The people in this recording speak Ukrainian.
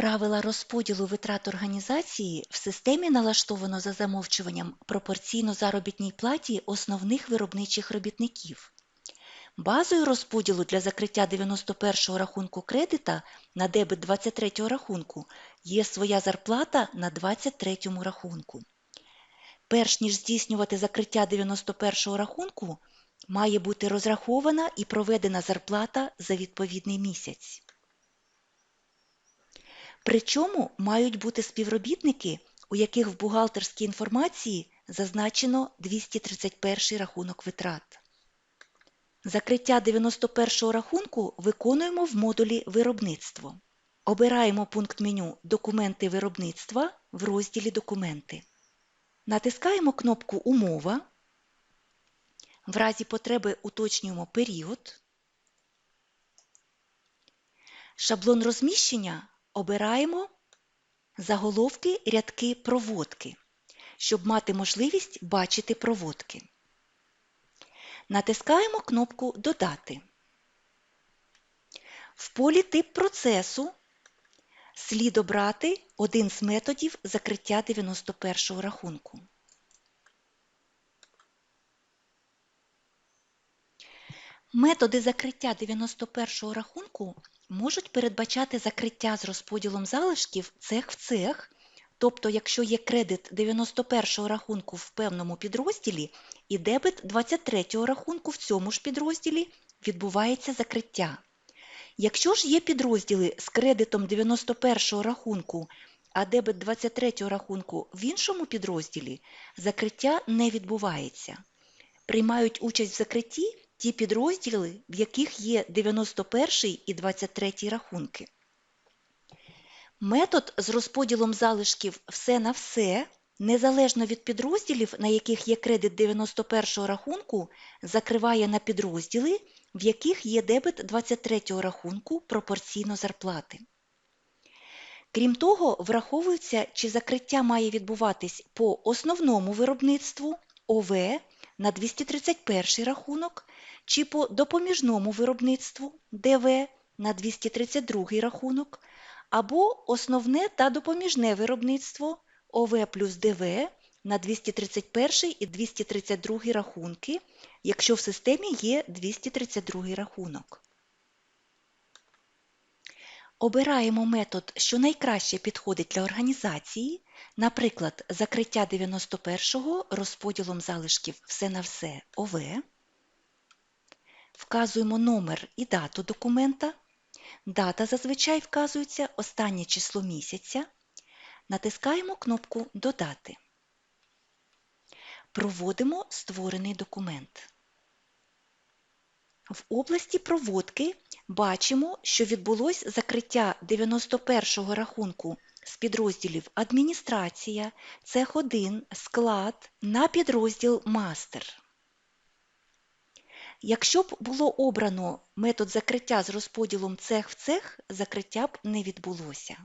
Правила розподілу витрат організації в системі налаштовано за замовчуванням пропорційно заробітній платі основних виробничих робітників. Базою розподілу для закриття 91-го рахунку кредита на дебет 23-го рахунку є своя зарплата на 23-му рахунку. Перш ніж здійснювати закриття 91-го рахунку, має бути розрахована і проведена зарплата за відповідний місяць. Причому мають бути співробітники, у яких в бухгалтерській інформації зазначено 231 рахунок витрат. Закриття 91-го рахунку виконуємо в модулі Виробництво. Обираємо пункт меню Документи виробництва в розділі Документи. Натискаємо кнопку Умова. В разі потреби уточнюємо період. Шаблон розміщення обираємо заголовки рядки проводки, щоб мати можливість бачити проводки. Натискаємо кнопку Додати. В полі Тип процесу слід обрати один з методів закриття 91-го рахунку. Методи закриття 91-го рахунку можуть передбачати закриття з розподілом залишків цех в цех, тобто якщо є кредит 91-го рахунку в певному підрозділі і дебет 23-го рахунку в цьому ж підрозділі, відбувається закриття. Якщо ж є підрозділи з кредитом 91-го рахунку, а дебет 23-го рахунку в іншому підрозділі, закриття не відбувається. Приймають участь в закритті ті підрозділи, в яких є 91 і 23 рахунки. Метод з розподілом залишків все на все, незалежно від підрозділів, на яких є кредит 91 рахунку, закриває на підрозділи, в яких є дебет 23 рахунку пропорційно зарплати. Крім того, враховується, чи закриття має відбуватись по основному виробництву ОВ на 231 рахунок чи по допоміжному виробництву ДВ на 232 рахунок, або основне та допоміжне виробництво ОВ плюс ДВ на 231 і 232 рахунки, якщо в системі є 232 рахунок. Обираємо метод, що найкраще підходить для організації, наприклад, закриття 91-го розподілом залишків все на все ОВ. Вказуємо номер і дату документа. Дата зазвичай вказується останнє число місяця. Натискаємо кнопку Додати. Проводимо створений документ. В області проводки бачимо, що відбулось закриття 91-го рахунку з підрозділів Адміністрація, цех 1, склад на підрозділ Мастер. Якщо б було обрано метод закриття з розподілом цех в цех, закриття б не відбулося.